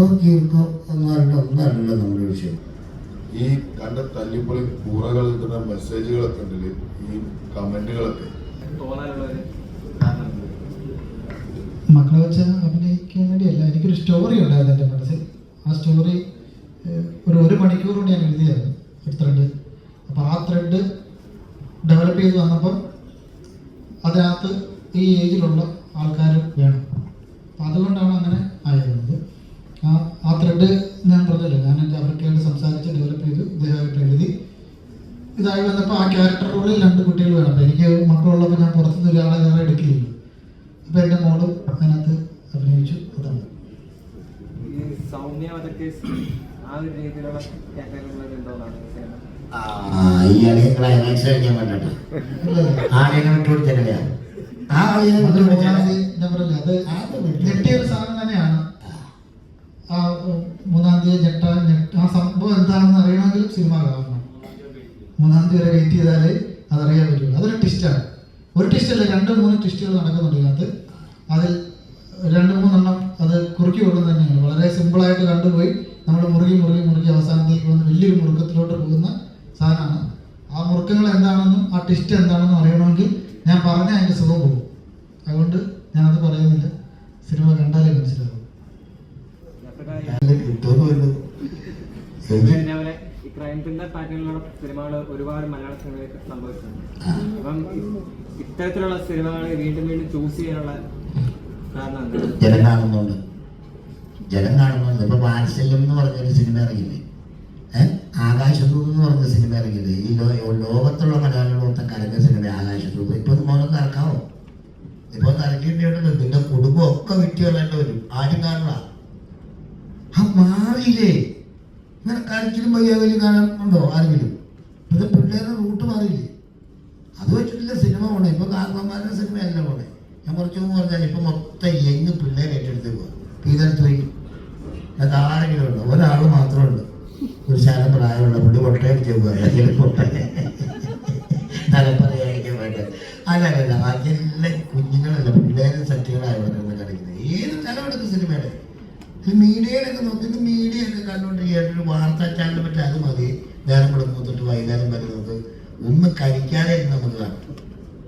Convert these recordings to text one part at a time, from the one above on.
ആർക്കോ കീർക്കോ എന്ന് ഒന്നല്ല നമ്മുടെ വിഷയം. ഈ കണ്ട തല്ലിപ്പൊളി കൂറകൾ കിട്ടുന്ന മെസ്സേജുകളൊക്കെ ഉണ്ടല്ലേ? ഈ കമന്റുകളൊക്കെ മക്കളെ വെച്ച് അഭിനയിക്കാൻ വേണ്ടിയല്ല എനിക്കൊരു സ്റ്റോറി ഉണ്ടായിരുന്നു എന്റെ മനസ്സിൽ. ആ സ്റ്റോറി ഒരു ഒരു മണിക്കൂർ കൊണ്ട് ഞാൻ എഴുതിയായിരുന്നു ഒരു ത്രെഡ് അപ്പോൾ ആ ത്രെഡ് ഡെവലപ്പ് ചെയ്ത് വന്നപ്പോൾ അതിനകത്ത് ഈ ഏജിലുള്ള ആൾക്കാർ വേണം. അതുകൊണ്ടാണ് അങ്ങനെ ത്രെഡ് ഞാൻ പറഞ്ഞല്ലോ ഞാൻ എന്റെ അവരൊക്കെയായിട്ട് സംസാരിച്ച് ഡെവലപ്പ് ചെയ്തു ഇദ്ദേഹമായിട്ട് എഴുതി. ഇതായി വന്നപ്പോൾ ആ ക്യാരക്ടർ റോളിൽ രണ്ട് കുട്ടികൾ വേണം. അപ്പോൾ എനിക്ക് മക്കളുള്ളപ്പോൾ ഞാൻ പുറത്തുനിന്ന് ഒരാളെ വേറെ എടുക്കുകയില്ല അപ്പോൾ എന്റെ മോൾ അതിനകത്ത് അഭിനയിച്ചു അതാണ്. ഈ വധക്കേസ് ആ ഒരു രീതിയിലുള്ള കാറ്റഗറികളിൽ ഉണ്ടോന്നാണ് സിനിമ ആ ഈ അളിയെ ക്ലൈമാക്സ് കഴിക്കാൻ വേണ്ടട്ടോ ആളിനെ വിട്ടുപിടിച്ചല്ലേ ആ ആളിനെ അത് വിട്ടുപിടിച്ചാൽ മൂന്നാം തീയതി ഞാൻ പറഞ്ഞില്ലേ, അത് ഞെട്ടിയൊരു ഒരു സാധനം തന്നെയാണ് ആ ഉം, മൂന്നാം തീയതി ഞെട്ട ഞെട്ട ആ സംഭവം എന്താണെന്ന് അറിയണമെങ്കിൽ സിനിമ കാണണം മൂന്നാം തീയതി വരെ വെയിറ്റ് ചെയ്താലേ അതറിയാൻ പറ്റുള്ളൂ അതൊരു ട്വിസ്റ്റാണ് ഒരു ട്വിസ്റ്റ് അല്ല രണ്ട് മൂന്ന് ട്വിസ്റ്റുകൾ നടക്കുന്നുണ്ട് ഇതിനകത്ത്. അതിൽ രണ്ട് മൂന്നെണ്ണം അത് കുറുക്കി കൊള്ളുന്നത് തന്നെയാണ്. വളരെ സിമ്പിളായിട്ട് കണ്ടുപോയി നമ്മൾ മുറുകി മുറുകി മുറുകി അവസാനത്തേക്ക് വന്ന് വലിയൊരു മുറുക്കത്തിലോട്ട് പോകുന്ന സാധനമാണ് ആ മുറുക്കങ്ങൾ എന്താണെന്നും ആ ട്വിസ്റ്റ് എന്താണെന്നും അറിയണമെങ്കിൽ ഞാൻ പറഞ്ഞ അതിന്റെ സുഖം പോകും. അതുകൊണ്ട് ഞാനത് പറയുന്നില്ല. സിനിമ കണ്ടാലേ മനസ്സിലാവും. ക്രൈം ത്രില്ലർ പാറ്റേണിലുള്ള സിനിമകൾ ഒരുപാട് മലയാള സിനിമയിലേക്ക് സംഭവിച്ചിട്ടുണ്ട്. അപ്പം ഇത്തരത്തിലുള്ള സിനിമകളെ വീണ്ടും വീണ്ടും ചൂസ് ചെയ്യാനുള്ള കാരണം ജനം കാണുന്നുണ്ട്. ജനം കാണുന്നുണ്ട്. ഇപ്പൊ വാത്സല്യം എന്ന് പറഞ്ഞൊരു സിനിമ ഇറങ്ങില്ലേ ഏഹ് ആകാശദൂത് എന്ന് പറഞ്ഞ സിനിമ ഇറങ്ങില്ലേ ഈ ലോകത്തുള്ള മലയാളികൾ കരഞ്ഞ സിനിമ ആകാശദൂത്. ഇപ്പൊ മോനെ കറക്കാവോ? ഇപ്പൊ കറക്കിയിട്ടുണ്ടല്ലോ നിന്റെ കുടുംബം ഒക്കെ വിറ്റ് കളയേണ്ടി വരും. ആരും കാണുക ആ മാറിയില്ലേ? ഇങ്ങനെ കരച്ചിലും വയ്യാവലും കാണാനുണ്ടോ ആരെങ്കിലും? ഇപ്പൊ പിള്ളേരുടെ റൂട്ട് മാറിയില്ലേ? അത് വെച്ചിട്ടില്ല സിനിമ പോണേ ഇപ്പൊ കാർന്നമാരുടെ സിനിമയല്ല പോണേ ഞാൻ കുറച്ചു മുമ്പ് പറഞ്ഞാൽ ഇപ്പൊ മൊത്തം യങ് പിള്ളേരെ ഏറ്റെടുത്ത് പോവാ. ഇതെടുത്ത് പോയി. അത് ആരെങ്കിലും ഉണ്ട്? ഒരാൾ മാത്രമുണ്ട് ഒരു ശാലം പ്രായമുള്ള പുള്ളി പൊട്ടയടിച്ച് പോവുക തലപ്പറയായിരിക്കാൻ വേണ്ട? അല്ലല്ല ബാക്കി എല്ലാ കുഞ്ഞുങ്ങളല്ല. പിള്ളേരും സത്യങ്ങളായവരാണ് കളിക്കുന്നത്. ഏത് തലമെടുത്ത സിനിമയുടെ മീഡിയയിലൊക്കെ നോക്കുന്നത് മീഡിയ ഒക്കെ കണ്ടുകൊണ്ടിരിക്കുകയാണ് ഒരു വാർത്താ ചാനൽ പറ്റി അത് മതി. നേരം വെളുക്കുമ്പോൾ തൊട്ട് വൈകുന്നേരം വരെ നമുക്ക് ഒന്നും കരിക്കാതെ ഇരുന്നതാണ്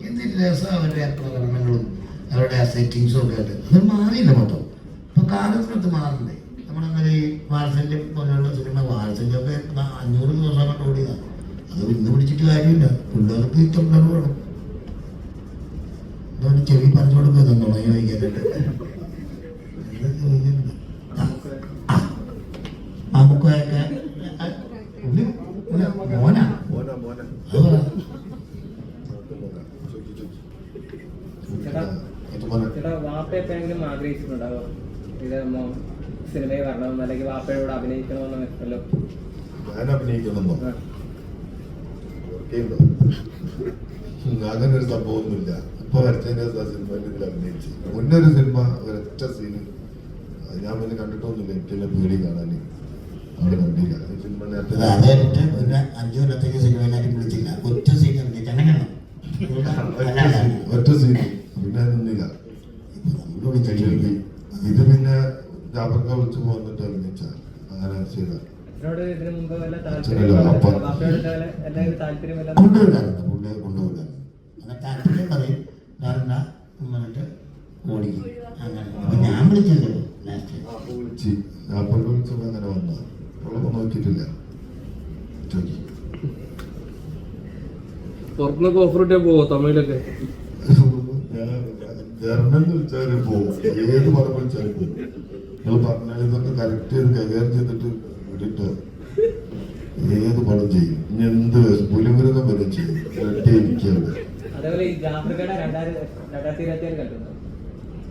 എന്നിട്ട് രസം അവരുടെ പ്രകടനങ്ങളും അവരുടെ ആ സെറ്റിങ്സും ഒക്കെ ആയിട്ട്. അത് മാറിയില്ല മൊത്തം. ഇപ്പൊ കാലത്തിനകത്ത് മാറണ്ടേ? നമ്മളങ്ങനെ ഈ വാത്സല്യം പോലെയുള്ള സിനിമ വാത്സല്യമൊക്കെ ഒക്കെ അഞ്ഞൂറ് ദിവസം കൊണ്ട് ഓടിയതാണ് അത് ഇന്ന് പിടിച്ചിട്ട് കാര്യമില്ല. പിള്ളേർക്ക് തൊണ്ടർ വേണം. ചെവി പറഞ്ഞു കൊടുക്കുക നുണയോ ചോദിക്കാനായിട്ട് എന്താ ചോദിക്കുന്നുണ്ട് ആ, ആ. നമുക്കൊക്കെ ഉണ്ണി ഉണ്ണി മോനാ മോന മോന അത് പറ. ചേട്ടാ ചേട്ടാ വാപ്പ എപ്പോഴെങ്കിലും ആഗ്രഹിച്ചിട്ടുണ്ടാകും ഇത് സിനിമയിൽ വരണം അല്ലെങ്കിൽ വാപ്പയോട് അഭിനയിക്കണമെന്ന് വല്ലോ ഞാൻ അഭിനയിക്കണമെന്നോ അങ്ങനെ ഒരു സംഭവമൊന്നുമില്ല. ഇപ്പൊ വരച്ചതിന്റെ സിനിമയിൽ അഭിനയിച്ച്. മുന്നേ ഒരു സിനിമ ഒരൊറ്റ സീന് ഞാൻ പിന്നെ കണ്ടിട്ടൊന്നുമില്ല. എനിക്കെല്ലാം പേടി കാണാൻ അവിടെ കണ്ടില്ല. സിനിമ നേരത്തെ അഞ്ചു കൊല്ലത്തേക്ക് സിനിമയിലാരും വിളിച്ചില്ല. ഒറ്റ സീൻ ഒറ്റ സീന് പിന്നെ നിന്നില്ല നമ്മൾ വിളിച്ചിട്ടില്ല ഇത് പിന്നെ ജാബർക്ക വിളിച്ച് പോന്നിട്ട് അഭിനയിച്ച അങ്ങനെ ചെയ്ത അച്ഛനോട് ഇതിനു മുമ്പ് വല്ല അച്ഛനല്ല, താല്പര്യം അപ്പ. വാപ്പയോട് ഇതേപോലെ എല്ലാവരും താല്പര്യം വല്ല കൊണ്ടുവരാറുണ്ട് പുള്ളിയെ കൊണ്ടുവരാറുണ്ട് അങ്ങനെ താല്പര്യം പറയും കാരണം എന്നിട്ട് ഓടിക്കും അങ്ങനെ. അപ്പൊ ഞാൻ വിളിച്ചല്ലോ ലാസ്റ്റ് അപ്പൊ വിളിച്ച്. ജാബർക്ക വിളിച്ചപ്പോ അങ്ങനെ വന്ന ഉള്ളപ്പോ നോക്കിയിട്ടില്ല. ചോദിച്ചു പുറത്തുനിന്നൊക്കെ ഓഫർ കിട്ടിയാ പോവോ തമിഴിലൊക്കെ? ഞാൻ ജർമ്മൻ വിളിച്ചാലും പോകും. ഏത് പടം വിളിച്ചാലും പോകും? നിങ്ങൾ പറഞ്ഞാൽ ഇതൊക്കെ കറക്റ്റ് ചെയ്ത് കൈകാര്യം ചെയ്തിട്ട് വിട്ടിട്ട് ഏത് പടം ചെയ്യും? ഇനി എന്ത് പുലിമുരുകം വരെ ചെയ്യും.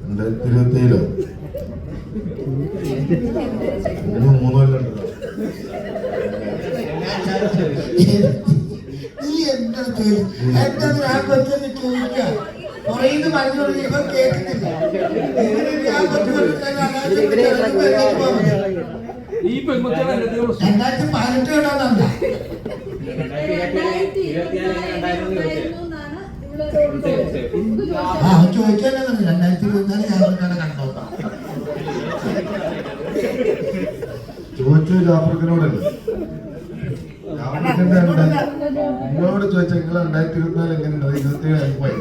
രണ്ടായിരത്തി ഇരുപത്തി ഏഴിലോ മൂന്ന് മൂന്നല്ല എന്താ കുറേന്ന് പറഞ്ഞു തുടങ്ങി ഇവർ കേൾക്കുന്നില്ല. ഈ പെൺകുട്ടികളെ രണ്ടായിരത്തി പതിനെട്ട് കേട്ടോന്നല്ല ആ രണ്ടായിരത്തി ഇരുപത്തിനാല് ഞാൻ കണ്ടോക്കാം ചോദിച്ചു ജാഫർക്കിനോടല്ലേ നിങ്ങൾ രണ്ടായിരത്തി ഇരുപത്തിനാല് എങ്ങനെയുണ്ട് ഇരുപത്തി ഏഴ് പോയി.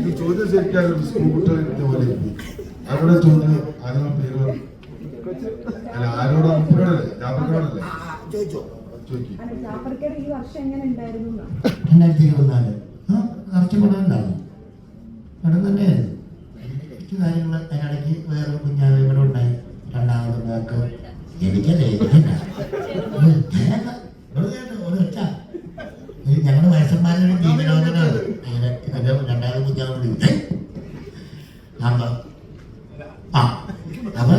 ഈ ചോദ്യം ശരിക്കും സ്കൂട്ടർ സ്കൂൾ കുട്ടികളിന്റെ പോലെ. അവിടെ ചോദ്യം ആരോട് പേര് അല്ല ആരോട് എങ്ങനെ ഉണ്ടായിരുന്നു എന്നാ? രണ്ടായിരത്തി ഇരുപത്തിനാല്. ആ കുറച്ച് പടമുണ്ടായിരുന്നു പടം തന്നെയായിരുന്നു. കുറച്ച് കാര്യങ്ങൾ അതിനിടയ്ക്ക് വേറെ കുഞ്ഞാവ് ഇവിടെ ഉണ്ടായി. രണ്ടാമത് മോക്ക് എനിക്കല്ലേ ഞങ്ങളുടെ വയസ്സന്മാരുടെ ഇങ്ങനെ ഇവന്റെ രണ്ടാമത് കുഞ്ഞാവ് വിളിക്കും. ആ അപ്പൊ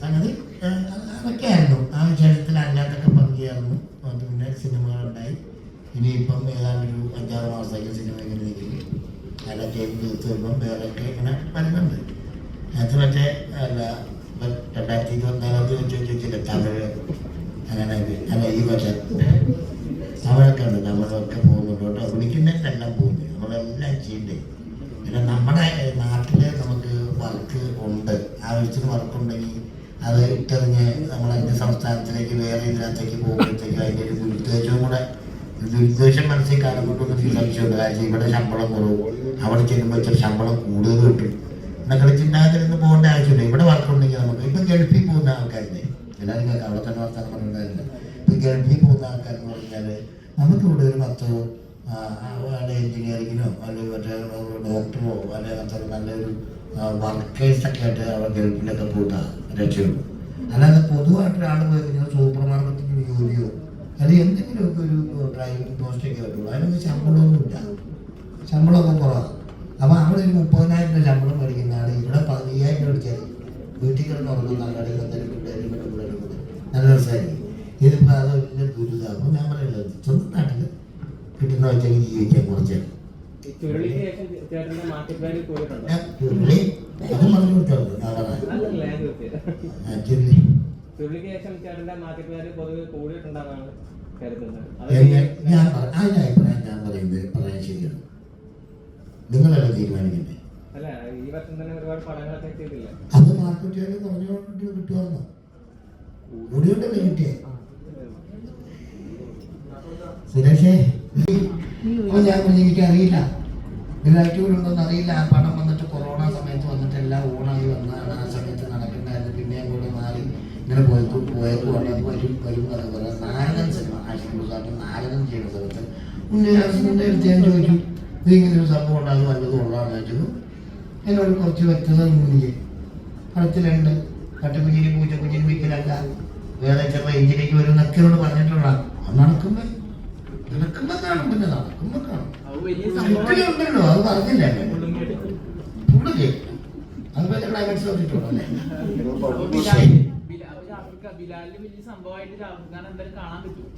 സംഗതി അതൊക്കെ അതൊക്കെയായിരുന്നു ആ ക്ഷേത്രത്തിൽ അല്ലാത്തൊക്കെ പങ്കുചേർന്നു. പിന്നെ സിനിമകളുണ്ടായി. ഇനിയിപ്പം ഏതാണ്ട് ഒരു അഞ്ചാറ് മാസത്തേക്ക് സിനിമ ഇങ്ങനെ നിൽക്കുന്നു. അല്ല ചെയ്ത് തീർത്ത് വരുമ്പം വേറെയൊക്കെ ഇങ്ങനെ വരുന്നുണ്ട്. അത് മറ്റേ അല്ല രണ്ടായിരത്തി ഇരുപത്തിനാലാം തീയതി ചോദിച്ചില്ല തമിഴ് അങ്ങനെ. അല്ല ഈ പക്ഷേ അവരൊക്കെ ഉണ്ട് തമിഴൊക്കെ പോകുന്നുണ്ട് കേട്ടോ. വിളിക്കുന്നതിനെല്ലാം പോകുന്നു നമ്മളെല്ലാം ചെയ്യണ്ടേ. പിന്നെ നമ്മുടെ നാട്ടിൽ നമുക്ക് വർക്ക് ഉണ്ട്. ആവശ്യത്തിന് വർക്ക് ഉണ്ടെങ്കിൽ അത് ഇട്ടെറിഞ്ഞ് നമ്മൾ അതിന്റെ സംസ്ഥാനത്തിലേക്ക് വേറെ ഇതിനകത്തേക്ക് പോകുമ്പോഴത്തേക്ക് അതിന്റെ ഒരു ദുരുദ്ദേശവും കൂടെ ദുരുദ്ദേശം മനസ്സിൽ കാണുമ്പോഴൊന്നും ഫീൽ സംശയമുണ്ട്. കാരണം ഇവിടെ ശമ്പളം കുറവ്. അവിടെ ചെല്ലുമ്പോൾ ഇച്ചിരി ശമ്പളം കൂടുതൽ കിട്ടും. എന്നൊക്കെ ചിന്താഗതിയിലൊന്നും പോകേണ്ട ആവശ്യമില്ല. ഇവിടെ വർക്ക് ഉണ്ടെങ്കിൽ നമുക്ക് ഇപ്പം ഗൾഫിൽ പോകുന്ന ആൾക്കാരില്ലേ? എല്ലാവരും കേൾക്കാം അവിടെ തന്നെ വർത്താനം പറഞ്ഞിട്ടുണ്ടായിരുന്നു ഇപ്പം ഗൾഫിൽ പോകുന്ന ആൾക്കാരെന്ന് പറഞ്ഞാൽ നമുക്കിവിടെ ഒരു പത്തോ അവിടെ എഞ്ചിനീയറിങ്ങിനോ അല്ലെങ്കിൽ മറ്റേ ഡോക്ടറോ അല്ലെങ്കിൽ അത്ര നല്ലൊരു വർക്കേഴ്സൊക്കെ ആയിട്ട് അവർ ഗൾഫിലൊക്കെ പോകുന്ന രക്ഷയുള്ളൂ അല്ലാതെ പൊതുവായിട്ട് പോയി കഴിഞ്ഞാൽ സൂപ്പർ മാർക്കറ്റിൽ ജോലിയോ അല്ലെങ്കിൽ എന്തെങ്കിലുമൊക്കെ ഒരു ഡ്രൈവിംഗ് പോസ്റ്റൊക്കെ പറ്റുള്ളൂ അതിനൊന്നും ശമ്പളമൊന്നുമില്ല. ശമ്പളമൊക്കെ കുറവാണ് അപ്പോൾ അവിടെ ഒരു മുപ്പതിനായിരം രൂപ ശമ്പളം മേടിക്കുന്ന ആൾ ഇവിടെ പതിനയ്യായിരം രൂപ വീട്ടിൽ കിടന്ന് ഉറങ്ങുന്ന പിള്ളേരും കൂടെ നല്ല രസമായിരിക്കും. ഇതിപ്പോൾ അത് വലിയ ദുരിതം അപ്പോൾ ഞാൻ പറയുന്നത് സ്വന്തം നാട്ടിൽ കിട്ടുന്ന വെച്ചാൽ ജീവിക്കാൻ കുറച്ച്. ഞാൻ ചുരുളി അത് പറഞ്ഞു കൊടുത്തോളൂ ചുരുളി പറയുന്നത് പറയാൻ ശരിയാണ്. നിങ്ങളല്ലേ തീരുമാനിക്കുന്നത് അത് മാർക്കറ്റ് വാല്യൂ കുറഞ്ഞുകൊണ്ട് കിട്ടുമായിരുന്നോ കൂടിയോണ്ടല്ലേ കിട്ടിയേ. സുരേഷേ അപ്പൊ ഞാൻ അറിയില്ല. എനിക്കറിയില്ല ഗ്രാറ്റുകളുണ്ടോന്ന് അറിയില്ല. ആ പണം വന്നിട്ട് കൊറോണ സമയത്ത് വന്നിട്ട് എല്ലാം ഓണായി വന്നാണ് ആ സമയത്ത് നടക്കുന്നതായിരുന്നു പിന്നെ കൂടെ മാറി ഇങ്ങനെ പോയപ്പോൾ പോയപ്പോൾ വരും വരും അതുപോലെ നാരകൻ സിനിമ ആഷിഖ് സാറിന് നാരകൻ ചെയ്യുന്ന സ്ഥലത്ത് ഉണ്ണിയാസിന്റെ അടുത്ത് ഞാൻ ചോദിച്ചു ഇത് ഇങ്ങനെ ഒരു സംഭവം ഉണ്ടാകും? വല്ലതും ഉള്ളതാണെന്ന് ചോദിച്ചു എന്നോട് കുറച്ച് വ്യക്തത തോന്നി പടത്തിലുണ്ട് പൂച്ച പൂച്ചക്കുഞ്ഞിനും വിൽക്കലല്ല. വേറെ ചില എഞ്ചിനേക്ക് വരും എന്നൊക്കെ എന്നോട് പറഞ്ഞിട്ടുള്ള അത് നടക്കുമ്പോ നടക്കുമ്പോ കാണും പിന്നെ നടക്കുമ്പോ കാണും. ഉണ്ടല്ലോ അത് പറഞ്ഞില്ല? പുള്ളിക്ക് അതുപോലെ ക്ലൈമാക്സ് അല്ലേ? ശരി. ബിലാലിന് വലിയ സംഭവമായിട്ട് രാഹുൽ ഖാൻ എന്തായാലും കാണാൻ പറ്റും.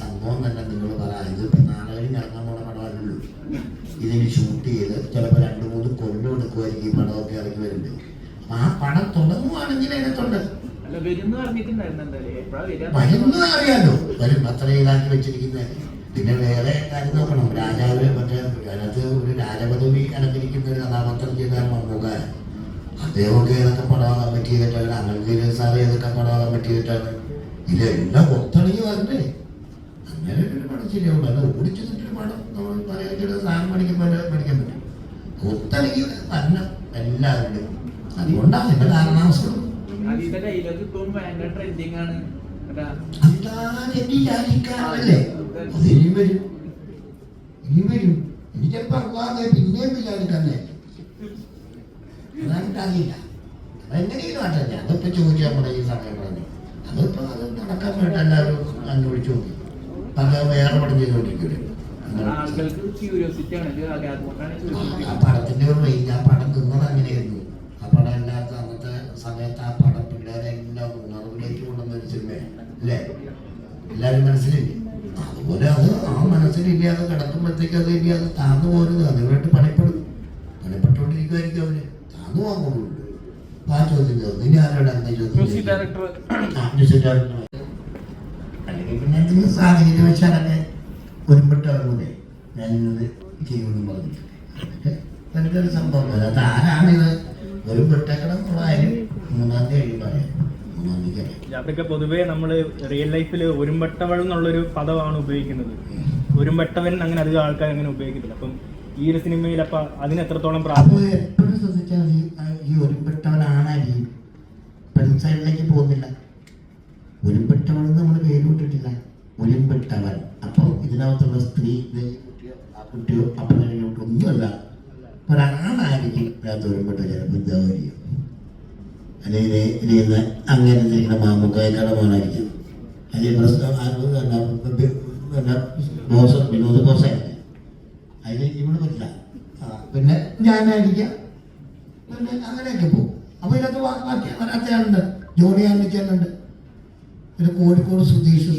സംഭവം തന്നെ നിങ്ങൾ പറ. ഇതിപ്പോ നാളെ കഴിഞ്ഞ് ഇറങ്ങാൻ പോണ പടമല്ലല്ലോ ഇതിന് ഷൂട്ട് ചെയ്ത് ചിലപ്പോൾ രണ്ട് മൂന്ന് കൊല്ലം എടുക്കുമായിരിക്കും ഈ പടമൊക്കെ ഇറങ്ങി വരുന്നത്. ആ പടം തുടങ്ങുവാണെങ്കിൽ അതിനകത്തുണ്ട് വരുന്നത് അറിയാലോ. വരും അത്ര ഇതാക്കി വെച്ചിരിക്കുന്നത്. പിന്നെ വേറെ കാര്യം നോക്കണം. രാജാവ് മറ്റേ അതിനകത്ത് ഒരു രാജപദവി അലങ്കരിക്കുന്ന ഒരു കഥാപാത്രം ചെയ്താൽ മമ്മൂക്കായ അദ്ദേഹമൊക്കെ ഏതൊക്കെ പടം കമ്മിറ്റ് ചെയ്തിട്ടാണ്? സാറേ സാർ ഏതൊക്കെ പടം കമ്മിറ്റ് ചെയ്തിട്ടാണ്? ഇതെല്ലാം ഒത്തണിഞ്ഞ് വരണ്ടേ? അങ്ങനെ ഒരു പടം ശരിയാവുള്ളൂ അല്ല ഓടിച്ചു നിന്നിട്ടൊരു പടം നമ്മൾ പറയാൻ സാധനം പഠിക്കുമ്പോൾ പഠിക്കാൻ പറ്റും. ഒത്തണിഞ്ഞ് വരണം എല്ലാവരുടെയും. അതുകൊണ്ടാണ് എന്റെ കാരണാവസ്ഥ. ഇനി വരും. ഇനി ചിലപ്പോ പിന്നെയും വിചാരിക്കുന്നേ അതാണ് അറിയില്ല അതെങ്ങനെയും മാറ്റല്ല അതൊക്കെ ചോദിച്ചാൽ നമ്മുടെ ഈ സമയം പറഞ്ഞു അതിപ്പോ അത് നടക്കാൻ വേണ്ടി എല്ലാവരും അന്വേഷിച്ചു നോക്കി. അത് വേറെ പടം ചെയ്തുകൊണ്ടിരിക്കൂലേ ആളുകൾക്ക് ക്യൂരിയോസിറ്റി ആണ്. ഇത് അതുകൊണ്ടാണ് ആ പടത്തിന്റെ ഒരു റേഞ്ച് ആ പടം നിന്നത് അങ്ങനെയായിരുന്നു. ആ പടം ഇല്ലാത്ത അന്നത്തെ സമയത്ത് ആ പടം പിള്ളേരെ എല്ലാം ഉണർവിലേക്ക് കൊണ്ടുവന്ന ഒരു സിനിമയാണ് അല്ലേ? എല്ലാവരും മനസ്സിലില്ലേ? അതുപോലെ അത് ആ മനസ്സിലില്ലാതെ കിടക്കുമ്പോഴത്തേക്ക് അത് ഇനി അത് താന്നു പോരുന്നത് അതിനുവേണ്ടി പണിപ്പെടും. പണിപ്പെട്ടുകൊണ്ടിരിക്കുമായിരിക്കും അവർ. താന്നു പോകാൻ കൊള്ളുള്ളൂ അപ്പൊ ആ ചോദ്യം ചോദിച്ചു ഇനി ആരോട് എന്താ ചോദ്യം ഡയറക്ടർ. ആ, മ്യൂസിക് ഡയറക്ടർ. അല്ലെങ്കിൽ പിന്നെ എന്തെങ്കിലും സാഹചര്യം വെച്ചാലൊക്കെ ഒരുമിട്ട് ഇറങ്ങൂലേ ഞാനിന്നത് ചെയ്യുമെന്ന് പറഞ്ഞു അതൊക്കെ സംഭവം. അത് ആരാണിത്? ഒരു മൂന്നാം തീയതി ജാഫ്രിക്ക പൊതുവേ നമ്മൾ റിയൽ ലൈഫിൽ ഒരുമ്പട്ടവൾ എന്നുള്ളൊരു പദമാണ് ഉപയോഗിക്കുന്നത്. ഒരുമ്പട്ടവൻ അങ്ങനെ അധികം ആൾക്കാർ അങ്ങനെ ഉപയോഗിക്കുന്നില്ല അപ്പം ഈ ഒരു സിനിമയിൽ അപ്പൊ അതിന് എത്രത്തോളം പ്രാധാന്യം ശ്രദ്ധിച്ചാൽ മതി ഈ ഒരുപ്പെട്ടവനാണ് അരി പെൺസൈഡിലേക്ക് പോകുന്നില്ല. ഒരുപ്പെട്ടവൻ നമ്മൾ പേര് വിട്ടിട്ടില്ല. ഒരുപ്പെട്ടവൻ. അപ്പോൾ ഇതിനകത്തുള്ള സ്ത്രീ കുട്ടിയോ ആ ഒന്നുമല്ല. ഒരാളായിരിക്കും ഇതിനകത്ത് ഒരുപ്പെട്ട ചിലപ്പോൾ അല്ലെങ്കിൽ അങ്ങനെ ഇരിക്കുന്ന മാമുക്കയുടെ മോനായിരിക്കും അല്ലെങ്കിൽ പ്രശ്നം ബോസ് വിനോദ ബോസായിരിക്കും. അതിൽ ഇവിടെ പറ്റില്ല. പിന്നെ ഞാനായിരിക്കാം. പിന്നെ അങ്ങനെയൊക്കെ പോകും. അപ്പോൾ ഇതിനകത്ത് ബാക്കി വരാത്തയാളുണ്ട് ജോണി ആൻഡിച്ചനുണ്ട് പിന്നെ കോഴിക്കോട് സുധീഷ്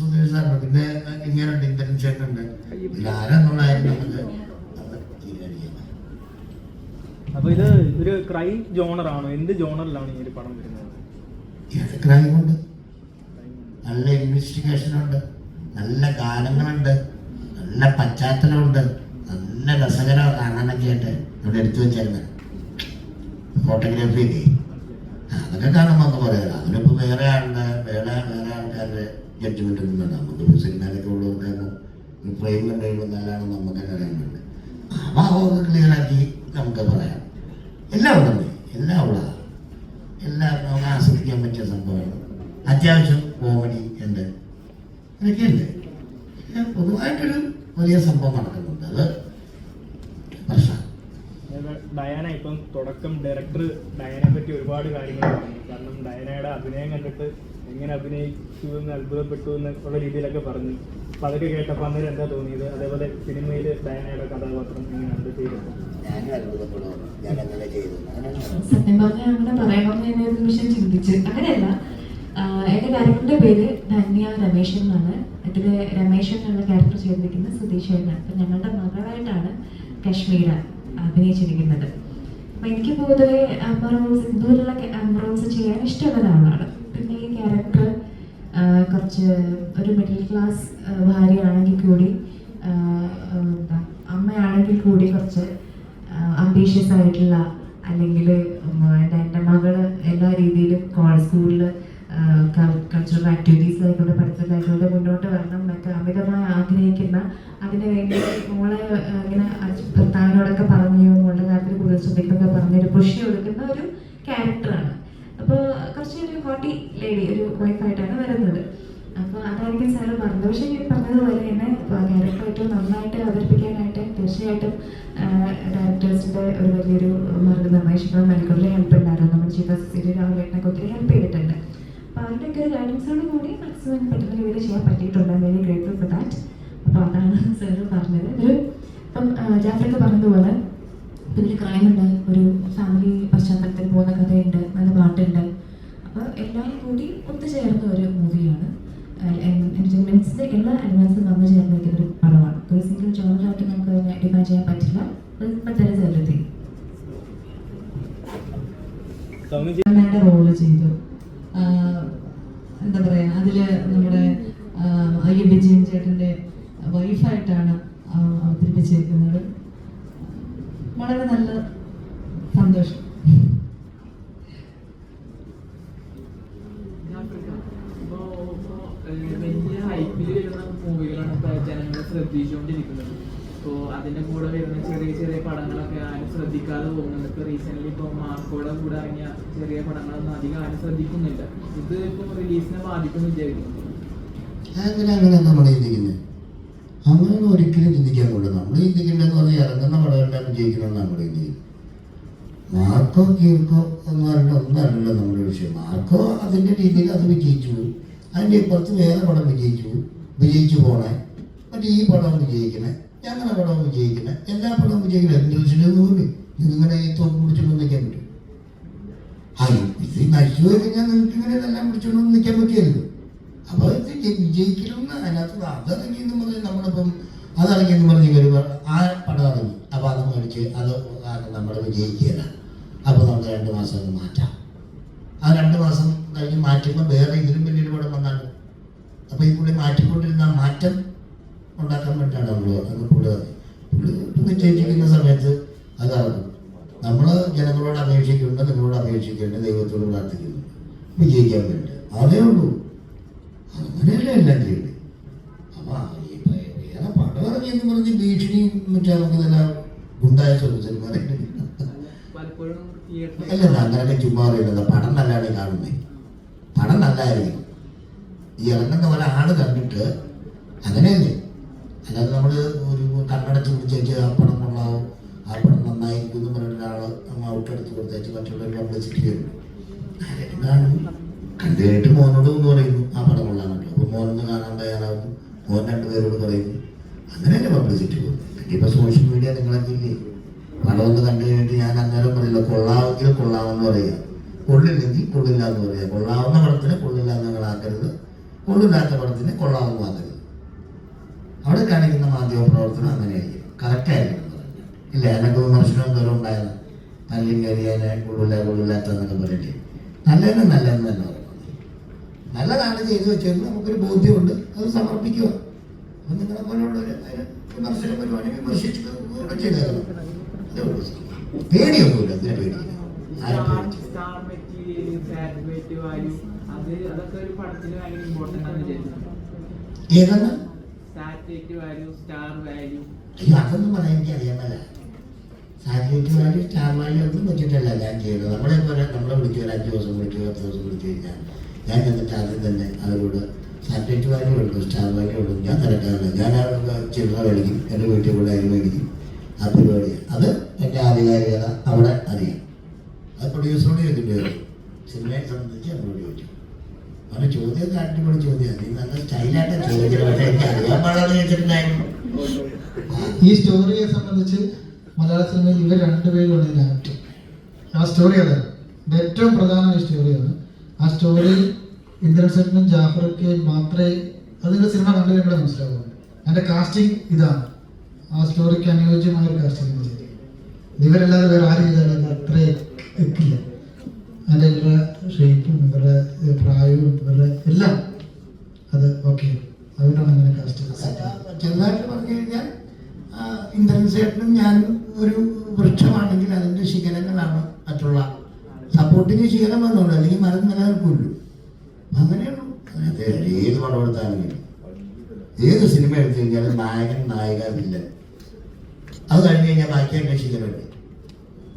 സുധീഷ് സാറുണ്ട്. പിന്നെ ഇങ്ങനെയുണ്ട് ഇന്ദ്രൻ ചേട്ടനുണ്ട്. ഇതിലാരെന്നുള്ളതായിരുന്നു നമുക്ക് അപ്പൊ ഇത് ഒരു ക്രൈം ജോണറാണോ? എന്ത് ജോണറിലാണ് ഈ ഒരു പടം വരുന്നത്? നല്ല ഇൻവെസ്റ്റിഗേഷൻ ഉണ്ട്. നല്ല ഗാനങ്ങളുണ്ട് നല്ല പശ്ചാത്തലമുണ്ട്. നല്ല രസകരമാണ് കാണാനൊക്കെ ആയിട്ട് ഇവിടെ എടുത്തു വെച്ചിരുന്നത് ഫോട്ടോഗ്രാഫി അതൊക്കെ കാണുമ്പോൾ പറയാം. അതിനിപ്പോൾ വേറെ ആളുടെ വേറെ വേറെ ആൾക്കാരുടെ ജഡ്ജ്മെന്റ് ഒന്നും വേണ്ട. നമുക്ക് സിനിമയിലൊക്കെ ഉള്ളവർക്ക് ഫ്രെയിം കണ്ടു നല്ലതാണെന്ന് നമുക്ക് അറിയാനുണ്ട് ആ ഭാഗമൊക്കെ ക്ലിയറാക്കി നമുക്ക് പറയാം. എല്ലാം ഉണ്ടെന്നേ എല്ലാം ഉള്ളതാണ് എല്ലാം നമുക്ക് ആസ്വദിക്കാൻ പറ്റിയ സംഭവമാണ്. അത്യാവശ്യം കോമഡി ഉണ്ട്. ഇതൊക്കെയുണ്ട് പൊതുവായിട്ടൊരു വലിയ സംഭവം നടക്കുന്നുണ്ട്. അത് പ്രശ്നം അതായത് ഡയാന ഇപ്പം തുടക്കം ഡയറക്ടർ ഡയനെ പറ്റി ഒരുപാട് കാര്യങ്ങൾ പറഞ്ഞു. കാരണം ഡയനയുടെ അഭിനയം കണ്ടിട്ട് എങ്ങനെ അഭിനയിച്ചു എന്ന് അത്ഭുതപ്പെട്ടു എന്നുള്ള രീതിയിലൊക്കെ പറഞ്ഞു. അപ്പൊ അതൊക്കെ കേട്ടപ്പോൾ അന്നേരം എന്താ തോന്നിയത്? അതേപോലെ സിനിമയിൽ ഡയനയുടെ കഥാപാത്രം എങ്ങനെയാണ് ചെയ്തത്? സത്യം പറഞ്ഞാൽ അങ്ങനെ പറയണമെന്ന് ഞാൻ ഒരു നിമിഷം ചിന്തിച്ചു. അങ്ങനെയല്ല. എന്റെ ഡയറക്ടറുടെ പേര് ധന്യ രമേശൻ എന്നാണ്. ഇതിൽ രമേശൻ എന്നുള്ള ക്യാരക്ടർ ചെയ്തിരിക്കുന്നത് സുതീഷ് എന്നാണ് അപ്പൊ ഞങ്ങളുടെ മകളായിട്ടാണ് കശ്മീര അഭിനയിച്ചിരിക്കുന്നത്. എനിക്ക് പൊതുവെ അമറോസ് ഇതുപോലുള്ള അമറോസ് ചെയ്യാൻ ഇഷ്ടമുള്ള ഒരാളാണ് പിന്നെ ഈ ക്യാരക്ടർ കുറച്ച് ഒരു മിഡിൽ ക്ലാസ് ഭാര്യയാണെങ്കിൽ കൂടി എന്താ അമ്മയാണെങ്കിൽ കൂടി കുറച്ച് അംബീഷ്യസ് ആയിട്ടുള്ള അല്ലെങ്കിൽ എന്റെ മകൾ എല്ലാ രീതിയിലും സ്കൂളിൽ കൾച്ചറൽ ആക്ടിവിറ്റീസ് ആയിക്കോട്ടെ പഠിത്തത്തിലായിക്കോട്ടെ മുന്നോട്ട് വരണം എന്നൊക്കെ അമിതമായി ആഗ്രഹിക്കുന്ന അതിന് വേണ്ടി മോളെ ഇങ്ങനെ ഭർത്താവിനോടൊക്കെ പറഞ്ഞു മോളുടെ കാര്യത്തിൽ കൂടുതൽ ശ്രദ്ധിക്കുന്നൊക്കെ പറഞ്ഞൊരു പുഷ് കൊടുക്കുന്ന ഒരു ക്യാരക്ടറാണ് അപ്പോൾ കുറച്ചൊരു ഹോട്ടി ലേഡി ഒരു വൈഫായിട്ടാണ് വരുന്നത്. അപ്പോൾ അതായിരിക്കും സാറ് പറഞ്ഞത്. പക്ഷേ ഈ പറഞ്ഞതുപോലെ തന്നെ ക്യാരക്ടർ ഏറ്റവും നന്നായിട്ട് അവതരിപ്പിക്കാനായിട്ട് തീർച്ചയായിട്ടും ഡയറക്ടേഴ്സിന്റെ ഒരു വലിയൊരു മാർഗനിർദ്ദേശങ്ങളും മണിക്കൂറിൽ ഹെൽപ്പ് ഉണ്ടായിരുന്നു. നമ്മൾ ചീഫ് അസിസ്റ്റന്റ് രാഹുലേട്ടനൊക്കെ ഒത്തിരി ഹെൽപ്പ് ചെയ്തിട്ടുണ്ട്. അപ്പോൾ അവരുടെയൊക്കെ ഒരു ഗൈഡൻസോട് കൂടി മാക്സിമം പെട്ടെന്ന് രീതിയിൽ ചെയ്യാൻ പറ്റിയിട്ടുണ്ട്. വെരി ഗ്രേറ്റ്ഫുൾ ഫോർ ദാറ്റ് അപ്പോൾ അതാണ് സാറ് പറഞ്ഞത്. ഒരു ഇപ്പം ജാഫ്രിക്ക പറഞ്ഞതുപോലെ ഇതിൽ ക്രൈം ഉണ്ട് ഒരു ഫാമിലി പശ്ചാത്തലത്തിൽ പോകുന്ന കഥയുണ്ട് നല്ല പാട്ടുണ്ട്. അപ്പോൾ എല്ലാം കൂടി ഒത്തുചേർന്ന ഒരു മൂവിയാണ് എന്റർടൈൻമെന്റ്സിന്റെ എല്ലാ എലമെൻസും വന്നു ചേർന്നിരിക്കുന്ന ഒരു പടമാണ്. ഒരു സിംഗിൾ ജോണറായിട്ട് നമുക്ക് അതിനെ ഡിഫൈൻ ചെയ്യാൻ പറ്റില്ല. മറ്റൊരു സൗമ്യ റോൾ ചെയ്തു അതിൽ നമ്മുടെ അയ്യ വിജയൻ ചേട്ടന്റെ വൈഫായിട്ടാണ് അവതരിപ്പിച്ചിരിക്കുന്നത്. വളരെ നല്ല സന്തോഷം. വലിയ ഹൈപ്പിൽ ശ്രദ്ധിച്ചുകൊണ്ടിരിക്കുന്നത്. ഇപ്പോ അതിന്റെ കൂടെ വരുന്ന ചെറിയ ചെറിയ പടങ്ങളൊക്കെ ആരും ശ്രദ്ധിക്കാതെ പോകുന്നുണ്ട്. ഇപ്പൊ റീസെന്റ് ഇപ്പൊ കൂടെ ഇറങ്ങിയ ചെറിയ പടങ്ങളൊന്നും അധികം ആരും ശ്രദ്ധിക്കുന്നില്ല. ഇത് ഇപ്പം റിലീസിനെ ബാധിക്കുന്നു വിചാരിക്കുന്നു അങ്ങനെ നമ്മൾ ചിന്തിക്കുന്നത് അങ്ങനെ ഒരിക്കലും ചിന്തിക്കാൻ കൊള്ളും നമ്മൾ ചിന്തിക്കേണ്ടതെന്ന് പറഞ്ഞാൽ ഇറങ്ങുന്ന പടമെല്ലാം വിജയിക്കണമെന്ന് നമ്മൾ ചിന്തിക്കുന്നത് മാർക്കോ കീർക്കോ എന്ന് പറഞ്ഞ ഒന്നല്ലല്ലോ നമ്മുടെ വിഷയം. മാർക്കോ അതിന്റെ രീതിയിൽ അത് വിജയിച്ചു. അതിന്റെ ഇപ്പുറത്ത് വേറെ പടം വിജയിച്ചു. വിജയിച്ചു പോണേ. മറ്റേ ഈ പടം വിജയിക്കണേ. ഞങ്ങളുടെ പടം വിജയിക്കണേ. എല്ലാ പടവും വിജയിക്കണേ. വെച്ചിട്ടുണ്ടെന്ന് നിങ്ങളിങ്ങനെ ഈ തോക്ക് പിടിച്ചുകൊണ്ട് നിൽക്കാൻ പറ്റും. ആ ഇത് നശിച്ചു പോയി കഴിഞ്ഞാൽ നിങ്ങൾക്ക് ഇങ്ങനെ ഇതെല്ലാം പിടിച്ചുകൊണ്ട് നിൽക്കാൻ പറ്റിയല്ലോ. അപ്പോൾ ഇത് ജയി- വിജയിക്കണമെന്ന് അതിനകത്ത് അതിറങ്ങി എന്ന് പറഞ്ഞ് നമ്മളിപ്പം അതിറങ്ങി എന്ന് പറഞ്ഞ് ഒരു ആ പടം ഇറങ്ങി. അപ്പോൾ അത് മേടിച്ച് അത് നമ്മൾ വിജയിക്കുകയില്ല അപ്പോൾ നമുക്ക് രണ്ട് മാസം അത് മാറ്റാം. ആ രണ്ട് മാസം കഴിഞ്ഞ് മാറ്റുമ്പോൾ വേറെ ഇതിലും വലിയൊരു പടം വന്നാണ് അപ്പോൾ ഈ പുള്ളി മാറ്റിക്കൊണ്ടിരുന്ന മാറ്റം ഉണ്ടാക്കാൻ വേണ്ടിയിട്ടാണ് നമ്മൾ അത് കൂടുതൽ വിജയിച്ചിരിക്കുന്ന സമയത്ത് അതാകും നമ്മൾ ജനങ്ങളോട് അപേക്ഷിക്കുന്നുണ്ട് നിങ്ങളോട് അപേക്ഷിക്കുന്നുണ്ട് ദൈവത്തോട് പ്രാർത്ഥിക്കുന്നു. വിജയിക്കാൻ വേണ്ടി. അതേ ഉള്ളൂ. അങ്ങനെയല്ല എല്ലാം ചെയ്യുന്നത് അപ്പൊ വേറെ പടം ഇറങ്ങിയെന്ന് പറഞ്ഞ് ഭീഷണി മറ്റേ നമുക്ക് നല്ല ഗുണ്ടായ സിനിമ പലപ്പോഴും തിയേറ്ററിൽ അല്ല അങ്ങനെയൊക്കെ ചുമ്മാ പറയുന്നത്. പടം നല്ലതാണ് കാണുന്നത് പടം നല്ലതായിരിക്കും. ഈ ഇറങ്ങുന്ന പോലെ ആൾ കണ്ടിട്ട് അങ്ങനെയല്ലേ? അല്ലാതെ നമ്മൾ ഒരു കണ്ണടച്ച് പിടിച്ചേച്ച് ആ പടം കൊള്ളാവും? ആ പടം നന്നായിരിക്കും എന്ന് പറഞ്ഞ ഒരാൾ ഔട്ടെടുത്ത് കൊടുത്തേച്ച് മറ്റുള്ളവർ പബ്ലിസിറ്റി വരും കാണും കണ്ടു മോനോട് ഒന്ന് പറയുന്നു ആ പടം കൊള്ളാൻ അപ്പോൾ മോനൊന്ന് കാണാൻ തയ്യാറാകുന്നു മോൻ രണ്ടുപേരോട് പറയുന്നു അങ്ങനെയല്ലേ പബ്ലിസിറ്റി പോകും ഇപ്പൊ സോഷ്യൽ മീഡിയ നിങ്ങളൊക്കെ ഇല്ലേ പടം ഒന്ന് കണ്ടു കഴിഞ്ഞിട്ട് ഞാൻ അന്നേരം പറയില്ല കൊള്ളാമെങ്കിൽ കൊള്ളാമെന്ന് പറയുക കൊള്ളില്ലെങ്കിൽ കൊള്ളില്ല എന്ന് പറയുക കൊള്ളാവുന്ന പടത്തിന് കൊള്ളില്ല എന്ന് നിങ്ങളാക്കരുത് കൊള്ളില്ലാത്ത പടത്തിന് കൊള്ളാവുന്ന ആക്കരുത്. അവിടെ കാണിക്കുന്ന മാധ്യമ പ്രവർത്തനം അങ്ങനെയായിരിക്കും കറക്റ്റായിരിക്കും. ഇല്ല എനക്ക് വിമർശനം എന്തോരം ഉണ്ടായിരുന്നു. നല്ല കരിയാനെ കൊള്ളില്ല കൊള്ളില്ലാത്ത എന്നൊക്കെ പറയട്ടെ നല്ലതിന് നല്ലതെന്ന് തന്നെ പറയും. നല്ലതാണ് ചെയ്തു വെച്ചാൽ നമുക്കൊരു ബോധ്യമുണ്ട്. അത് സമർപ്പിക്കുക. അപ്പം നിങ്ങളെ പോലുള്ളവർ അതിന് വിമർശന പരിപാടി വിമർശിച്ച് ചെയ്തേക്കണം അതേ ഉള്ളൂ. പേടിയൊന്നുമില്ല എന്തിനാ വിചാരിക്കുന്നത് ഏതാണ് അതൊന്നും പറയാൻ എനിക്ക് അറിയാമല്ല സാറ്റലൈറ്റ് സ്റ്റാർ വാല്യൂ ഒന്നും വെച്ചിട്ടല്ല ഞാൻ ചെയ്യുന്നത് നമ്മളെ പോലെ നമ്മളെ വിളിച്ചു ഒരു അഞ്ച് ദിവസം വിളിച്ചു പത്ത് ദിവസം വിളിച്ചു കഴിഞ്ഞാൽ ഞാൻ എന്നിട്ട് ആദ്യം തന്നെ അവരോട് സാറ്റലൈറ്റ് വാല്യൂ ഉള്ളൂ സ്റ്റാർ വാല്യൂ കൊടുക്കും ഞാൻ തിരക്കാറില്ല. ഞാൻ ചില്ലറ മേടിക്കും എന്റെ വീട്ടിൽ കൂടെ അരി മേടിക്കും ആ പരിപാടി. അത് എന്റെ ആധികാരികത അവിടെ അറിയാം. അത് പ്രൊഡ്യൂസറോട് ചോദിക്കേണ്ടി വരും സിനിമയെ സംബന്ധിച്ച് അവരോട് ചോദിച്ചു. അവരുടെ ചോദ്യം അടിപൊളി ചോദ്യം നീ നല്ല സ്റ്റൈലായിട്ട് ചോദിക്കുന്നത്. പക്ഷേ എനിക്ക് അറിയാൻ പാടാന്ന് ചോദിച്ചിട്ടുണ്ടായിരുന്നു. ഈ സ്റ്റോറിയെ സംബന്ധിച്ച് മലയാള സിനിമയിൽ ഇവർ രണ്ടുപേരും ഇതിന് ആക്ട് ആ സ്റ്റോറി അതാണ്. ഇത് ഏറ്റവും പ്രധാനമായ സ്റ്റോറിയാണ് ആ സ്റ്റോറി ഇന്ദ്രൻസെറ്റിനും ജാഫർക്ക് മാത്രമേ അത് നിങ്ങൾ സിനിമ കണ്ടു കഴിയുമ്പോൾ മനസ്സിലാവുള്ളൂ. എന്റെ കാസ്റ്റിംഗ് ഇതാണ്. ആ സ്റ്റോറിക്ക് അനുയോജ്യമായ ഒരു കാസ്റ്റിംഗ് ചെയ്തത് ഇവരല്ലാതെ വേറെ ആരും ചെയ്താലും അത് അത്ര എത്തില്ല അതിന്റെ ഇവരുടെ ഷേപ്പും ഇവരുടെ പ്രായവും ഇവരുടെ എല്ലാം അത് ഓക്കെ അതുകൊണ്ടാണ് അങ്ങനെ കാസ്റ്റ് ചെറുതായിട്ട് പറഞ്ഞു കഴിഞ്ഞാൽ ഇന്ദ്രൻസേട്ടനും ഞാനും ഒരു വൃക്ഷമാണെങ്കിൽ അതിന്റെ ശിഖരങ്ങളാണ് മറ്റുള്ള. സപ്പോർട്ടിങ് ശിഖരം വന്നുള്ളൂ അല്ലെങ്കിൽ മരം നിലനിൽക്കുള്ളൂ. അങ്ങനെയുള്ളൂ ഏത് പടം എടുത്താലും ഏത് സിനിമ എടുത്തു കഴിഞ്ഞാലും നായകൻ നായിക വില്ലൻ. അത് കഴിഞ്ഞ് കഴിഞ്ഞാൽ ബാക്കി അന്വേഷിക്കലുണ്ട്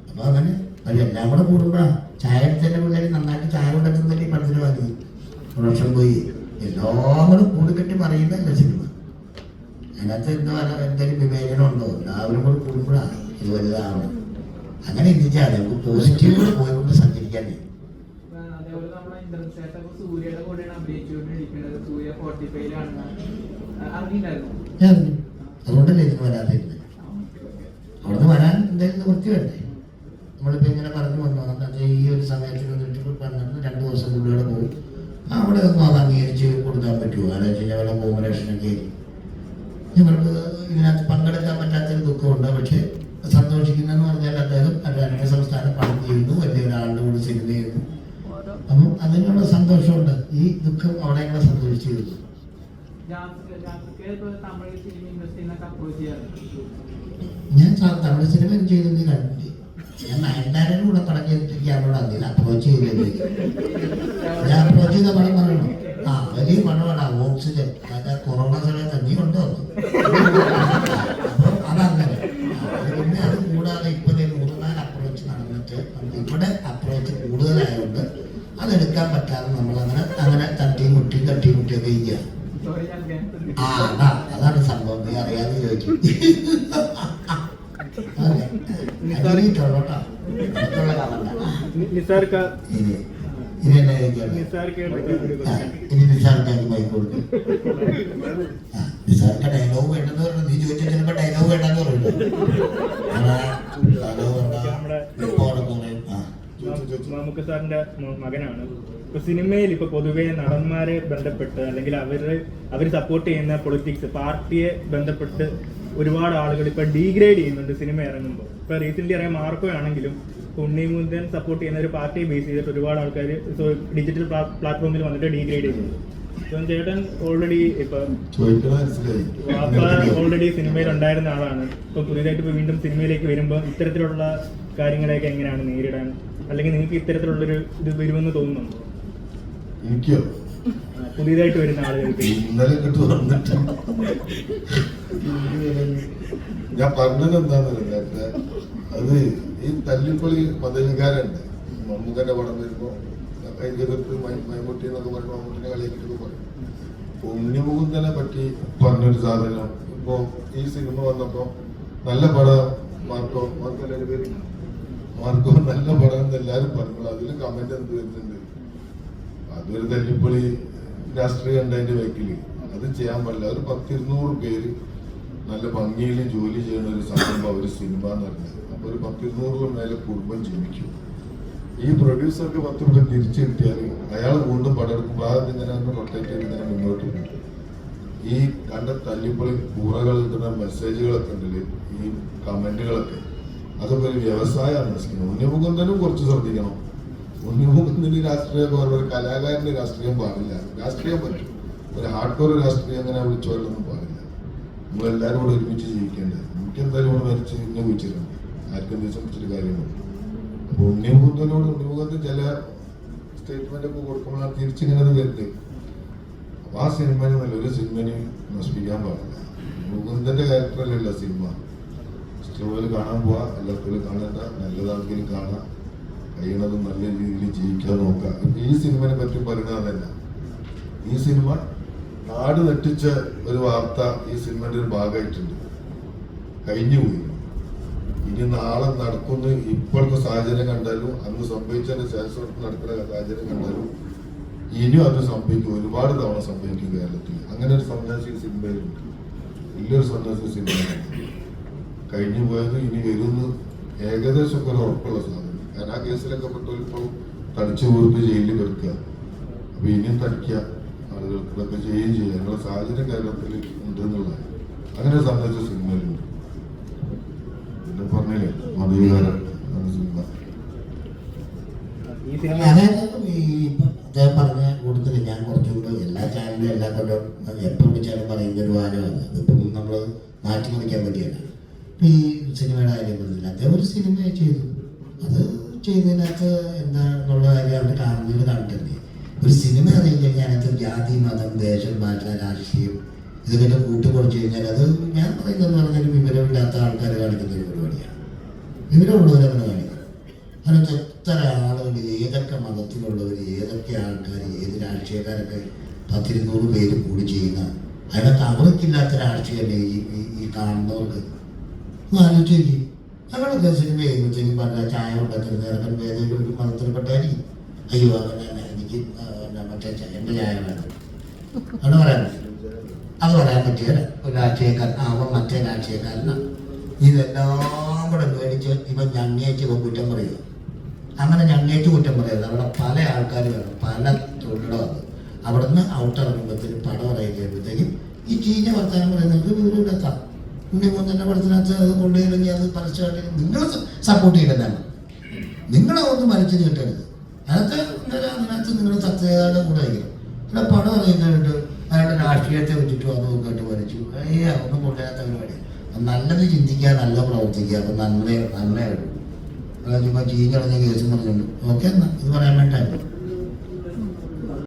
അപ്പൊ അങ്ങനെ അത് എല്ലാം കൂടെ കൂടുമ്പോഴാണ് ചായ എടുത്തതിന്റെ പിള്ളേർ നന്നായിട്ട് ചായ കൊണ്ടെത്തുന്നതിൽ പടത്തിന് വാങ്ങി പ്രൊഡക്ഷൻ പോയി. എല്ലാം കൂടെ കൂടിക്കെട്ടി പറയുന്നതല്ല സിനിമ. അതിനകത്ത് എന്താ എന്തെങ്കിലും വിവേചനം ഉണ്ടോ? എല്ലാവരും കൂടെ കൂടുമ്പോഴാണ് ഇത് വലുതാവണം അങ്ങനെ ചിന്തിച്ചാൽ നമുക്ക് പോസിറ്റീവ് പോയിക്കൊണ്ട് സഞ്ചരിക്കാൻ അതുകൊണ്ടല്ലേ ഇതിന് വരാതിരുന്നത് അവിടുന്ന് വരാൻ എന്തായാലും നിവൃത്തി വേണ്ടേ? നമ്മളിപ്പോൾ ഇങ്ങനെ പറഞ്ഞു വന്നു. ഈ ഒരു സമയത്ത് പറഞ്ഞു രണ്ടു ദിവസം അവിടെ പോകും അവിടെ ഒന്നും അത് അംഗീകരിച്ച് കൊടുക്കാൻ പറ്റുമോ? അതെന്ന് വെച്ച് കഴിഞ്ഞാൽ വല്ല ആയിരിക്കും. ഞങ്ങൾക്ക് ഇതിനകത്ത് പങ്കെടുക്കാൻ പറ്റാത്തൊരു ദുഃഖമുണ്ട്. പക്ഷേ സന്തോഷിക്കുന്നതെന്ന് പറഞ്ഞാൽ അദ്ദേഹം അന്യ സംസ്ഥാനം പണം ചെയ്യുന്നു. വലിയ ഒരാളുടെ കൂടെ സിനിമ ചെയ്യുന്നു. അപ്പം അതിനുള്ള സന്തോഷമുണ്ട്. ഈ ദുഃഖം അവിടെ ഞങ്ങളെ സന്തോഷിച്ചിരുന്നു ഞാൻ സാർ തമിഴ് സിനിമ ചെയ്തെന്ന് കണ്ടില്ലേ ഞാൻ നയൻതാരയുടെ കൂടെ പടം അതിൽ അപ്രോച്ച് ചെയ്തില്ലേ? ഞാൻ അപ്രോച്ച് ചെയ്ത പടം പറയണം. ആ വലിയ പടമാണ്. ഓക്സിജൻ. അതായത് കൊറോണ സമയത്ത് നീ ഉണ്ടോ അപ്പോൾ അതങ്ങനെ അത് പിന്നെ അത് കൂടാതെ ഇപ്പൊ ദേ മൂന്നാൽ അപ്രോച്ച് നടന്നിട്ട് നമുക്ക് ഇവിടെ അപ്രോച്ച് കൂടുതലായതുകൊണ്ട് അതെടുക്കാൻ പറ്റാതെ നമ്മൾ അങ്ങനെ അങ്ങനെ തട്ടിയും മുട്ടിയും തട്ടിയും മുട്ടിയൊക്കെ ചെയ്യുക. ആ അതാ അതാണ് സംഭവം. നീ അറിയാതെ കമന്റാ. നിസാർക്ക ഇനി നിസാർക്കാക്ക് കൊടുക്കും. ഡയലോഗ് വേണ്ടെന്ന് പറഞ്ഞു. നീ ചോദിച്ചാൽ ചിലപ്പോ ഡയലോഗ് വേണ്ടെന്ന് പറയില്ല മാമുക്ക സാറിന്റെ മകനാണ്. ഇപ്പൊ സിനിമയിൽ ഇപ്പൊ പൊതുവേ നടന്മാരെ ബന്ധപ്പെട്ട് അല്ലെങ്കിൽ അവർ അവർ സപ്പോർട്ട് ചെയ്യുന്ന പൊളിറ്റിക്സ് പാർട്ടിയെ ബന്ധപ്പെട്ട് ഒരുപാട് ആളുകൾ ഇപ്പൊ ഡീഗ്രേഡ് ചെയ്യുന്നുണ്ട് സിനിമ ഇറങ്ങുമ്പോൾ. ഇപ്പൊ റീസെന്റ് ഇറങ്ങിയ മാർക്കോ ആണെങ്കിലും ഉണ്ണിമുന്തൻ സപ്പോർട്ട് ചെയ്യുന്ന ഒരു പാർട്ടിയെ ബേസ് ചെയ്തിട്ട് ഒരുപാട് ആൾക്കാർ ഡിജിറ്റൽ പ്ലാറ്റ്ഫോമിൽ വന്നിട്ട് ഡീഗ്രേഡ് ചെയ്യുന്നുണ്ട് ഇപ്പൊ ചേട്ടൻ ഓൾറെഡി ഇപ്പൊ ഓൾറെഡി സിനിമയിൽ ഉണ്ടായിരുന്ന ആളാണ്. ഇപ്പൊ പുതിയതായിട്ട് ഇപ്പൊ വീണ്ടും സിനിമയിലേക്ക് വരുമ്പോൾ ഇത്തരത്തിലുള്ള കാര്യങ്ങളെയൊക്കെ എങ്ങനെയാണ് നേരിടാൻ? അല്ലെങ്കിൽ നിങ്ങൾക്ക് ഇത്തരത്തിലുള്ളൊരു ഇത് വരുമെന്ന് തോന്നുന്നുണ്ടോ? എനിക്കോ? പുതിയതായിട്ട് വരുന്ന ആളുകൾക്ക് ഇന്നലെ ഇങ്ങോട്ട് വന്നിട്ട്. ഞാൻ പറഞ്ഞത് എന്താണെന്ന് നേരത്തെ അത് ഈ തല്ലിപ്പൊളി മതവികാരുണ്ട് മമ്മൂക്കന്റെ പടം വരുമ്പോ എതിർത്ത് മൈമുട്ടി എന്നൊക്കെ പറയുമ്പോൾ മമ്മൂട്ടിനെ കളിയാക്കിട്ടൊക്കെ പറയും. ഉണ്ണിമുകുന്ദനെ പറ്റി പറഞ്ഞൊരു സാധനം. ഇപ്പോ ഈ സിനിമ വന്നപ്പോ നല്ല പടം മാർക്കോ മാർക്കോ പേര്? മാർക്കോ നല്ല പടം എല്ലാരും പറഞ്ഞു അതിൽ കമന്റ് എന്ത് വരുന്നുണ്ട്? അതൊരു തല്ലിപ്പൊളി രാഷ്ട്രീയം ഉണ്ടായിട്ട് വെക്കിൽ. അത് ചെയ്യാൻ പറ്റില്ല ഒരു പത്തിരുന്നൂറ് പേര് നല്ല ഭംഗിയിൽ ജോലി ചെയ്യുന്ന ഒരു സംരംഭം ഒരു സിനിമ എന്ന് പറഞ്ഞത് അപ്പൊ ഒരു പത്തിരുന്നൂറ് മേലെ കുടുംബം ജീവിക്കും ഈ പ്രൊഡ്യൂസർക്ക് പത്ത് രൂപ തിരിച്ചു കിട്ടിയാൽ അയാൾ വീണ്ടും പടെടുക്കുമ്പോൾ ആ ഇങ്ങനെ റൊട്ടേറ്റ് ചെയ്ത് ഇങ്ങനെ മുന്നോട്ട് പോകും ഈ കണ്ട തല്ലിപ്പൊളി കൂറകൾ കിട്ടുന്ന മെസ്സേജുകളൊക്കെ ഉണ്ടല്ലേ? ഈ കമന്റുകളൊക്കെ അതൊക്കെ ഒരു വ്യവസായമാണ് സിനിമ ഉണ്ണിമുകുന്ദനും കുറച്ച് ശ്രദ്ധിക്കണം. ഉണ്ണിമുകുന്ദന് രാഷ്ട്രീയം പോലെ ഒരു കലാകാരന് രാഷ്ട്രീയം പാടില്ല. രാഷ്ട്രീയം പറ്റും. ഒരു ഹാർഡ് കോർ രാഷ്ട്രീയം അങ്ങനെ വിളിച്ചവരിലൊന്നും പാടില്ല. നമ്മളെല്ലാവരും കൂടെ ഒരുമിച്ച് ജീവിക്കേണ്ടത്. നമുക്ക് എന്തായാലും ഇവിടെ മരിച്ച് ഇന്നെ വിളിച്ചിട്ടുണ്ട് ആർക്കും ദിവസം കാര്യമുണ്ട് അപ്പോൾ അപ്പൊ ഉണ്ണിമുകുന്ദനോട് ഉണ്ണിമുകുന്ദൻ ചില സ്റ്റേറ്റ്മെന്റ് ഒക്കെ കൊടുക്കുമ്പോഴാണ് തിരിച്ചിങ്ങനെ വരുന്നത്. അപ്പോൾ ആ സിനിമനെ നല്ലൊരു സിനിമനെ നശിപ്പിക്കാൻ പാടില്ല. മുകുന്ദന്റെ ക്യാരക്ടറല്ല സിനിമ. സ്റ്റോറിൽ കാണാൻ പോവാ എല്ലാത്തിലും കാണേണ്ട നല്ലതാണെങ്കിലും കാണാം. കഴിയണത് നല്ല രീതിയിൽ ജീവിക്കാൻ നോക്കാം ഈ സിനിമനെ പറ്റി പറയുന്നത് അതല്ല ഈ സിനിമ നാട് തെറ്റിച്ച ഒരു വാർത്ത ഈ സിനിമയുടെ ഒരു ഭാഗമായിട്ടുണ്ട്. കഴിഞ്ഞുപോയി ഇനി നാളെ നടക്കുന്ന ഇപ്പോഴത്തെ സാഹചര്യം കണ്ടാലും അന്ന് സംഭവിച്ചതിന് ശേഷം നടക്കുന്ന സാഹചര്യം കണ്ടാലും ഇനിയും അത് സംഭവിക്കും. ഒരുപാട് തവണ സംഭവിക്കും കേരളത്തിൽ. അങ്ങനെ ഒരു സന്ദേശം സിനിമയിലുണ്ട് വലിയൊരു സന്ദേശം സിനിമയിലുണ്ട് കഴിഞ്ഞു പോയത് ഇനി വരുമെന്ന് ഏകദേശം ഒക്കെ ഒരു ഉറപ്പുള്ള സാധനം. കാരണം ആ കേസിലൊക്കെ പെട്ടവരിപ്പോൾ തടിച്ചു കൊടുത്ത് ജയിലിൽ കിടക്കുക. അപ്പൊ ഇനിയും തടിക്കുക ആളുകൾക്കൊക്കെ ചെയ്യുകയും ചെയ്യുക എന്നുള്ള സാഹചര്യം കേരളത്തിൽ ഉണ്ട് എന്നുള്ളതാണ് അങ്ങനെ സന്ദേശ സിനിമയിലുണ്ട്. പിന്നെ പറഞ്ഞില്ലേ മതവികാരം സിനിമ. അദ്ദേഹം പറഞ്ഞ കൂടുതൽ ഞാൻ കുറച്ചുകൂടെ എല്ലാ ചാനലും എല്ലാ കൊല്ലം എപ്പോൾ വിളിച്ചാലും പറയുന്ന ഒരു വാചകമാണ്. അതിപ്പം നമ്മൾ മാറ്റി മറിക്കാൻ പറ്റിയല്ല ഈ സിനിമയുടെ കാര്യം പറഞ്ഞില്ല. അദ്ദേഹം ഒരു സിനിമ ചെയ്തു. അത് ചെയ്തതിനകത്ത് എന്താണെന്നുള്ള കാര്യം അവിടെ കാണുന്നതിൽ കണ്ടിട്ടുണ്ട്. ഒരു സിനിമ ഇറങ്ങി കഴിഞ്ഞാൽ അതിനകത്ത് ജാതി മതം ദേശം ഭാഷ രാഷ്ട്രീയം ഇതിനൊക്കെ കൂട്ടിക്കുറച്ച് കഴിഞ്ഞാൽ അത് ഞാൻ പറയുന്നതെന്ന് പറഞ്ഞാൽ വിവരമില്ലാത്ത ആൾക്കാർ കാണിക്കുന്ന ഒരു പരിപാടിയാണ്. വിവരമുള്ളവരങ്ങനെ കാണിക്കും. അതിനകത്ത് എത്ര ആളുകൾ ഏതൊക്കെ മതത്തിലുള്ളവർ ഏതൊക്കെ ആൾക്കാർ ഏത് രാഷ്ട്രീയക്കാരൊക്കെ പത്തിരുന്നൂറ് പേര് കൂടി ചെയ്യുന്ന അതിനകത്ത് അവർക്കില്ലാത്ത രാഷ്ട്രീയമല്ലേ ഈ- ഈ കാണുന്നവർക്ക് നോക്കി ഞങ്ങളൊക്കെ സിനിമ ചെയ്യുമ്പോഴത്തേക്കും പറഞ്ഞ ചായ ഉണ്ടാക്കുന്നത് ഇറക്കാൻ ഏതെങ്കിലും ഒരു മതത്തിൽപ്പെട്ടായിരിക്കും അയ്യോ അങ്ങനെ എനിക്ക് മറ്റേ ചായ എന്റെ ചായ വേണം. അത് പറയാൻ പറ്റും അത് പറയാൻ പറ്റിയ ഒരു രാഷ്ട്രീയക്കാരൻ അവൻ മറ്റേ രാഷ്ട്രീയക്കാരനാണ് ഇതെല്ലാം കൂടെ മേടിച്ച് ഇവൻ ഞങ്ങേച്ച് ഇവൻ കുറ്റം പറയുക അങ്ങനെ ഞങ്ങേച്ച് കുറ്റം പറയരുത്. അവിടെ പല ആൾക്കാർ വേണം പല തൊഴിലുള്ളത് അവിടുന്ന് ഔട്ട് ഇറങ്ങുമ്പോഴത്തേക്കും പടം പറയുമ്പോഴത്തേക്കും ഈ ചീഞ്ഞ വർത്താനം പറയുന്നവർക്ക് വിവരമില്ലാത്ത ഉണ്ണി തന്നെ പടത്തിനകത്ത് അത് കൊണ്ടുപോയില്ലെങ്കിൽ അത് പരസ്യമായിട്ട് നിങ്ങൾ സപ്പോർട്ട് ചെയ്യേണ്ടതാണ് നിങ്ങളെ ഒന്ന് വലിച്ചു കിട്ടരുത്. ഇന്നലെ അതിനകത്ത് നിങ്ങൾ സത്യതയുടെ കൂടെ അയക്കണം ഇവിടെ പടം അറിയുന്നവരുണ്ട് അയാളുടെ രാഷ്ട്രീയത്തെ വെച്ചിട്ടും അതും കേട്ട് മരിച്ചു ഏ ഒന്നും കൊണ്ടുവരാത്ത പരിപാടി നല്ലത് ചിന്തിക്കുക നല്ല പ്രവർത്തിക്കുക. അപ്പം നന്മ നന്മയുള്ളൂ ചുമ്മാ ചീഞ്ഞളഞ്ഞ കേസും പറഞ്ഞുണ്ട് ഓക്കെ എന്നാ. ഇത് പറയാൻ വേണ്ടായിരുന്നു